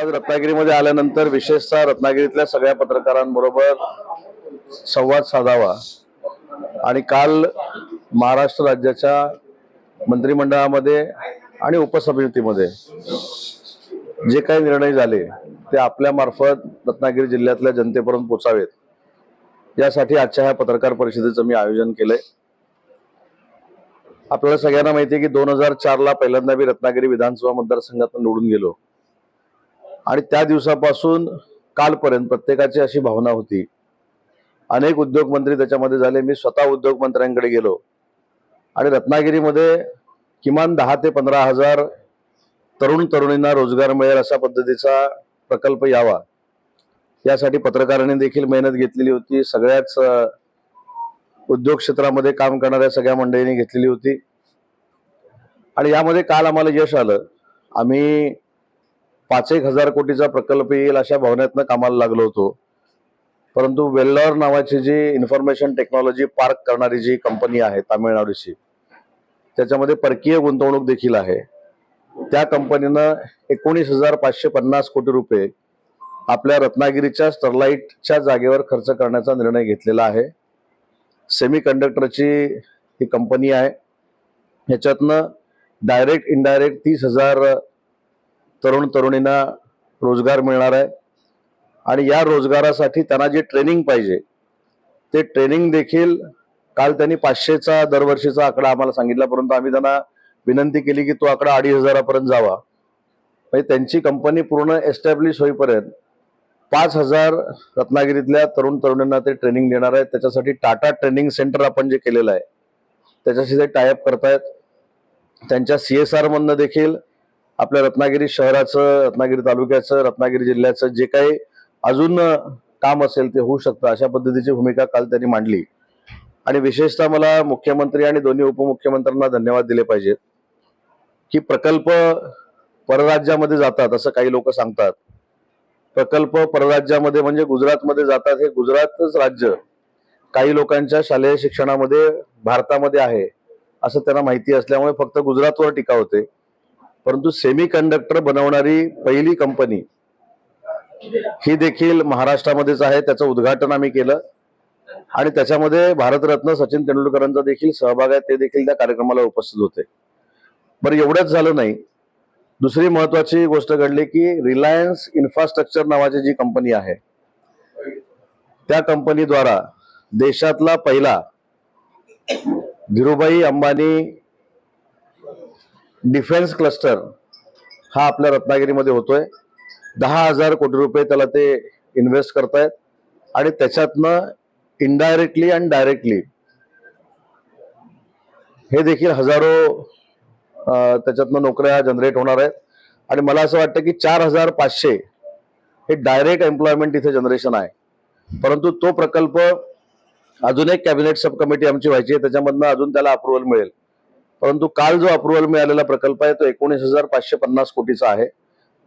आज रत्नागिरीमध्ये आल्यानंतर विशेषतः रत्नागिरीतल्या सगळ्या पत्रकारांबरोबर संवाद साधावा. आणि काल महाराष्ट्र राज्याच्या मंत्रिमंडळामध्ये आणि उपसमितीमध्ये जे काही निर्णय झाले ते आपल्या मार्फत रत्नागिरी जिल्ह्यातल्या जनतेपर्यंत पोचावेत. यासाठी आजच्या ह्या पत्रकार परिषदेचं मी आयोजन केलंय. आपल्याला सगळ्यांना माहिती आहे की दोन हजार चारला पहिल्यांदा मी रत्नागिरी विधानसभा मतदारसंघातून निवडून गेलो. आणि त्या दिवसापासून कालपर्यंत प्रत्येकाची अशी भावना होती. अनेक उद्योगमंत्री त्याच्यामध्ये झाले. मी स्वतः उद्योगमंत्र्यांकडे गेलो. आणि रत्नागिरीमध्ये किमान दहा ते पंधरा हजार तरुण तरुणींना रोजगार मिळेल अशा पद्धतीचा प्रकल्प यावा. यासाठी पत्रकारांनी देखील मेहनत घेतलेली होती. सगळ्याच उद्योग क्षेत्रामध्ये काम करणाऱ्या सगळ्या मंडळींनी घेतलेली होती. आणि यामध्ये काल आम्हाला यश आलं. आम्ही पाच एक हजार कोटीचा प्रकल्प येईल अशा भावनेतनं कामाला लागलो होतो. परंतु वेल्लर नावाची जी इन्फॉर्मेशन टेक्नॉलॉजी पार्क करणारी जी कंपनी आहे तामिळनाडूची त्याच्यामध्ये परकीय गुंतवणूक देखील आहे. त्या कंपनीनं एकोणीस हजार पाचशे पन्नास कोटी रुपये आपल्या रत्नागिरीच्या स्टरलाईटच्या जागेवर खर्च करण्याचा निर्णय घेतलेला आहे. सेमी कंडक्टरची ही कंपनी आहे. ह्याच्यातनं डायरेक्ट इनडायरेक्ट तीस हजार तरुण तरुणींना रोजगार मिळणार आहे. आणि या रोजगारासाठी त्यांना जे ट्रेनिंग पाहिजे ते ट्रेनिंग देखील काल त्यांनी पाचशेचा दरवर्षीचा आकडा आम्हाला सांगितला परंतु आम्ही त्यांना विनंती केली की तो आकडा अडीच हजारापर्यंत जावा. म्हणजे त्यांची कंपनी पूर्ण एस्टॅब्लिश होईपर्यंत पाच हजार रत्नागिरीतल्या तरुण तरुणींना ते ट्रेनिंग देणार आहेत त्याच्यासाठी टाटा ट्रेनिंग सेंटर आपण जे केलेलं आहे त्याच्याशी ते टायअप करतायत. त्यांच्या सी एस आरमधनं देखील आपल्या रत्नागिरी शहराचं रत्नागिरी तालुक्याचं रत्नागिरी जिल्ह्याचं जे काही अजून काम असेल ते होऊ शकतं अशा पद्धतीची भूमिका काल त्यांनी मांडली. आणि विशेषतः मला मुख्यमंत्री आणि दोन्ही उपमुख्यमंत्र्यांना धन्यवाद दिले पाहिजेत की प्रकल्प परराज्यामध्ये जातात असं काही लोक सांगतात. प्रकल्प परराज्यामध्ये म्हणजे गुजरातमध्ये जातात हे गुजरातच राज्य काही लोकांच्या शालेय शिक्षणामध्ये भारतामध्ये आहे असं त्यांना माहिती असल्यामुळे फक्त गुजरातवर टीका होते. परंतु सेमी कंडक्टर बनवणारी पहिली कंपनी ही देखील महाराष्ट्रामध्येच आहे. त्याचं उद्घाटन आम्ही केलं. आणि त्याच्यामध्ये भारतरत्न सचिन तेंडुलकरांचा देखील सहभाग आहे. ते देखील त्या कार्यक्रमाला उपस्थित होते. बरं एवढंच झालं नाही. दुसरी महत्वाची गोष्ट घडली की रिलायन्स इन्फ्रास्ट्रक्चर नावाची जी कंपनी आहे त्या कंपनीद्वारा देशातला पहिला धीरुभाई अंबानी डिफेन्स क्लस्टर हा आपल्या रत्नागिरीमध्ये होतोय. दहा हजार कोटी रुपये त्याला ते इन्व्हेस्ट करतायत आणि त्याच्यातनं इनडायरेक्टली अँड डायरेक्टली हे देखील हजारो त्याच्यातनं नोकऱ्या जनरेट होणार आहेत. आणि मला असं वाटतं की चार हजार पाचशे हे डायरेक्ट एम्प्लॉयमेंट इथे जनरेशन आहे. परंतु तो प्रकल्प अजून एक कॅबिनेट सब कमिटी आमची व्हायची आहे. त्याच्यामधनं अजून त्याला अप्रुव्हल मिळेल. परंतु काल जो अप्रुव्हल मिळालेला प्रकल्प आहे तो एकोणीस हजार पाचशे पन्नास कोटीचा आहे.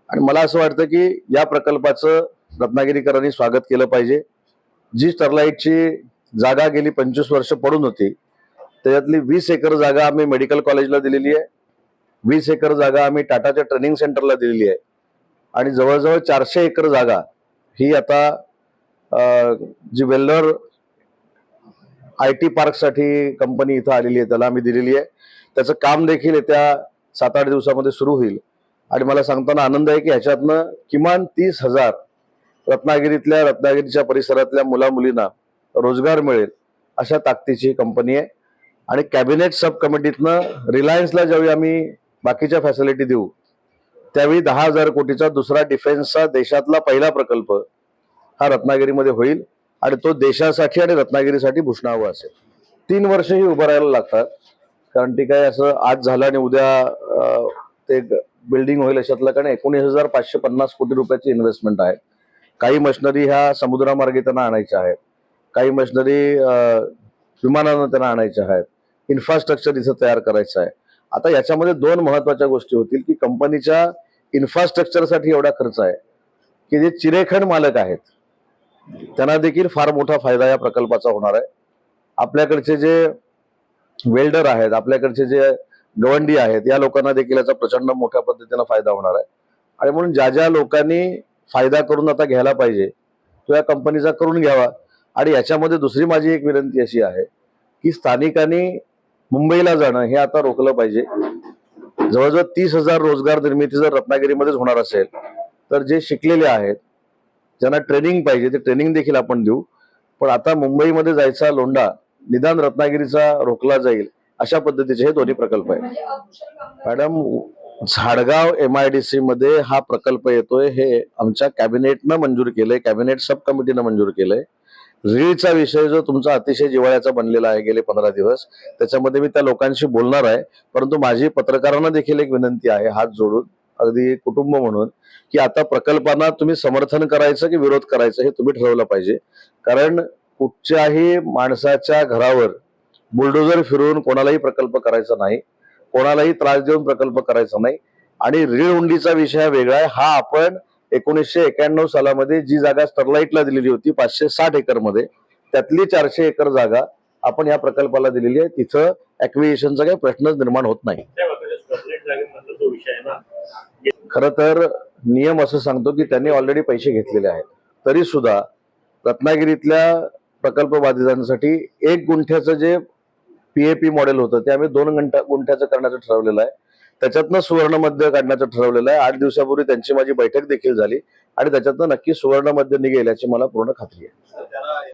आणि मला असं वाटतं की या प्रकल्पाचं रत्नागिरीकरांनी स्वागत केलं पाहिजे. जी स्टरलाईटची जागा गेली पंचवीस वर्ष पडून होती त्याच्यातली वीस एकर जागा आम्ही मेडिकल कॉलेजला दिलेली आहे. वीस एकर जागा आम्ही टाटाच्या ट्रेनिंग सेंटरला दिलेली आहे. आणि जवळजवळ चारशे एकर जागा ही आता जी वेल्लर आय टी पार्कसाठी कंपनी इथं आलेली आहे त्याला आम्ही दिलेली आहे. त्याचं काम देखील येत्या सात आठ दिवसामध्ये सुरू होईल. आणि मला सांगताना आनंद आहे की ह्याच्यातनं किमान तीस हजार रत्नागिरीतल्या रत्नागिरीच्या परिसरातल्या मुला मुलींना रोजगार मिळेल अशा ताकदीची ही कंपनी आहे. आणि कॅबिनेट सब कमिटीतनं रिलायन्सला ज्यावेळी आम्ही बाकीच्या फॅसिलिटी देऊ त्यावेळी दहा हजार कोटीचा दुसरा डिफेन्सचा देशातला पहिला प्रकल्प हा रत्नागिरीमध्ये होईल आणि तो देशासाठी आणि रत्नागिरीसाठी भूषणावं असेल. तीन वर्ष ही उभं राहायला लागतात. कारण ती काय असं आज झालं आणि उद्या ते बिल्डिंग होईल अशातलं कारण एकोणीस हजार पाचशे पन्नास कोटी रुपयाची इन्व्हेस्टमेंट आहे. काही मशिनरी ह्या समुद्रामार्गे त्यांना आणायच्या आहेत. काही मशिनरी विमानानं त्यांना आणायच्या आहेत. इन्फ्रास्ट्रक्चर इथं तयार करायचं आहे. आता याच्यामध्ये दोन महत्त्वाच्या गोष्टी होतील की कंपनीच्या इन्फ्रास्ट्रक्चरसाठी एवढा खर्च आहे की जे चिरेखंड मालक आहेत त्यांना देखील फार मोठा फायदा या प्रकल्पाचा होणार आहे. आपल्याकडचे जे वेल्डर आहेत आपल्याकडचे जे गवंडी आहेत या लोकांना देखील याचा प्रचंड मोठ्या पद्धतीनं फायदा होणार आहे. आणि म्हणून ज्या ज्या लोकांनी फायदा करून आता घ्यायला पाहिजे तो या कंपनीचा करून घ्यावा. आणि याच्यामध्ये दुसरी माझी एक विनंती अशी आहे की स्थानिकांनी मुंबईला जाणं हे आता रोखलं पाहिजे. जवळजवळ तीस हजार रोजगार निर्मिती जर रत्नागिरीमध्येच होणार असेल तर जे शिकलेले आहेत ज्यांना ट्रेनिंग पाहिजे ते ट्रेनिंग देखील आपण देऊ. पण आता मुंबईमध्ये जायचा लोंडा निदान रत्नागिरीचा रोखला जाईल अशा पद्धतीचे हे दोन्ही प्रकल्प आहेत. म्हणजे madam Zadgaon M I D C मध्ये हा प्रकल्प येतोय हे आमच्या कॅबिनेटनं मंजूर केलंय कॅबिनेट सब कमिटीनं मंजूर केलंय. रीळचा विषय जो तुमचा अतिशय जिव्हाळ्याचा बनलेला आहे गेले पंधरा दिवस त्याच्यामध्ये मी त्या लोकांशी बोलणार आहे परंतु माझी पत्रकारांना देखील एक विनंती आहे हात जोडून अगदी कुटुंब म्हणून की आता प्रकल्पांना तुम्ही समर्थन करायचं की विरोध करायचं हे तुम्ही ठरवलं पाहिजे. कारण कुठच्याही माणसाच्या घरावर बुलडोजर फिरवून कोणालाही प्रकल्प करायचा नाही कोणालाही त्रास देऊन प्रकल्प करायचा नाही. आणि रीळ उंडीचा विषय वेगळा आहे. हा आपण एकोणीसशे एक्याण्णव सालामध्ये जी जागा स्टरलाईटला दिलेली होती पाचशे साठ एकरमध्ये त्यातली चारशे एकर जागा आपण या प्रकल्पाला दिलेली आहे. तिथं ऍक्विएशनचा काही प्रश्नच निर्माण होत नाही. खर तर नियम असं सांगतो की त्यांनी ऑलरेडी पैसे घेतलेले आहेत. तरी सुद्धा रत्नागिरीतल्या प्रकल्प बाधितांसाठी एक गुंठ्याचं जे पीएपी मॉडेल होतं ते आम्ही दोन घंटा गुंठ्याचं करण्याचं ठरवलेलं आहे. त्याच्यातनं सुवर्ण मध्य काढण्याचं ठरवलेलं आहे. आठ दिवसापूर्वी त्यांची माझी बैठक देखील झाली आणि त्याच्यातनं नक्की सुवर्ण मध्य निघेल याची मला पूर्ण खात्री आहे.